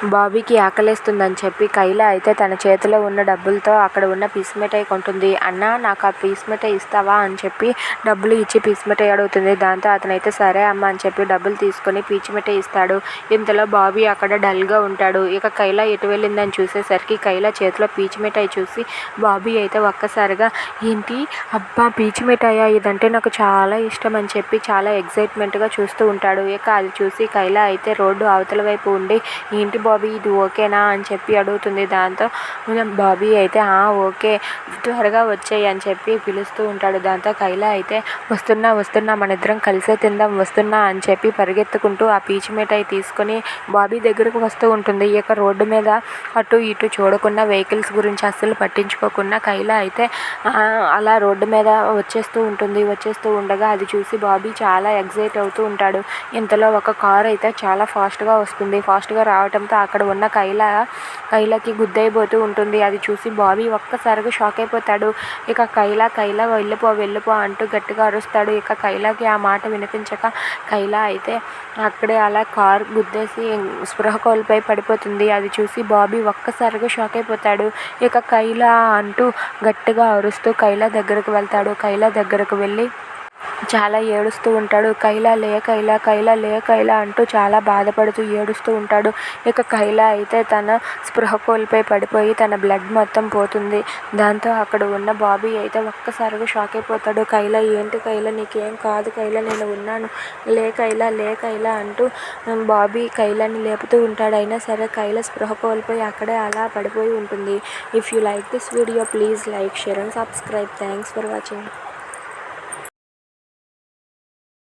బాబీకి ఆకలేస్తుందని చెప్పి కైలా అయితే తన చేతిలో ఉన్న డబ్బులతో అక్కడ ఉన్న పీస్ మిఠాయి కొంటుంది. అన్నా నాకు ఆ పీస్ మిఠాయి ఇస్తావా? అని చెప్పి డబ్బులు ఇచ్చి పీస్ మిఠాయి అడుగుతుంది. దాంతో అతనైతే సరే అమ్మ అని చెప్పి డబ్బులు తీసుకొని పీచు మిఠాయి ఇస్తాడు. ఇంతలో బాబీ అక్కడ డల్గా ఉంటాడు. ఇక కైలా ఎటు వెళ్ళిందని చూసేసరికి కైలా చేతిలో పీచు మిఠాయి చూసి బాబీ అయితే ఒక్కసారిగా ఏంటి? అబ్బా పీచు మిఠాయా? ఇదంటే నాకు చాలా ఇష్టం అని చెప్పి చాలా ఎగ్జైట్మెంట్గా చూస్తూ ఉంటాడు. ఇక అది చూసి కైలా అయితే రోడ్డు అవతల వైపు ఉండి ఏంటి బాబీ ఇది ఓకేనా అని చెప్పి అడుగుతుంది దాంతో. బాబీ అయితే ఓకే. త్వరగా వచ్చేయి అని చెప్పి పిలుస్తూ ఉంటాడు దాంతో. కైలా అయితే వస్తున్నా వస్తున్నా మన ఇద్దరం కలిసే తిందాం వస్తున్నా అని చెప్పి పరిగెత్తుకుంటూ ఆ పీచు మిఠాయి తీసుకొని బాబీ దగ్గరకు వస్తూ ఉంటుంది. ఇక రోడ్డు మీద అటు ఇటు చూడకుండా వెహికల్స్ గురించి అస్సలు పట్టించుకోకుండా కైలా అయితే అలా రోడ్డు మీద వచ్చేస్తూ ఉంటుంది. వచ్చేస్తూ ఉండగా అది చూసి బాబీ చాలా ఎగ్జైట్ అవుతూ ఉంటాడు. ఇంతలో ఒక కార్ అయితే చాలా ఫాస్ట్గా వస్తుంది. ఫాస్ట్గా రావడంతో అక్కడ ఉన్న కైల కైలకి గుద్దైపోతూ ఉంటుంది. అది చూసి బాబీ ఒక్కసారిగా షాక్ అయిపోతాడు. ఇక కైల కైల వెళ్ళిపో వెళ్ళిపో అంటూ గట్టిగా అరుస్తాడు. ఇక కైలాకి ఆ మాట వినిపించక కైల అయితే అక్కడే అలా కార్ గుద్దేసి స్పృహ కోల్పోయి పడిపోతుంది. అది చూసి బాబీ ఒక్కసారిగా షాక్ అయిపోతాడు. ఇక కైల అంటూ గట్టిగా అరుస్తూ కైల దగ్గరకు వెళ్తాడు. కైల దగ్గరకు వెళ్ళి చాలా ఏడుస్తూ ఉంటాడు. కైలా లే కైలా కైలా లే కైలా అంటూ చాలా బాధపడుతూ ఏడుస్తూ ఉంటాడు. ఇక కైలా అయితే తన స్పృహ కోల్పోయి పడిపోయి తన బ్లడ్ మొత్తం పోతుంది. దాంతో అక్కడ ఉన్న బాబీ అయితే ఒక్కసారిగా షాక్ అయిపోతాడు. కైలా ఏంటి కైలా? నీకేం కాదు కైలా నేను ఉన్నాను. లే కైలా లే కైలా అంటూ బాబీ కైలాని లేపుతూ ఉంటాడు. అయినా సరే కైలా స్పృహ కోల్పోయి అక్కడే అలా పడిపోయి ఉంటుంది. If you like this video please like share and subscribe. Thanks for watching.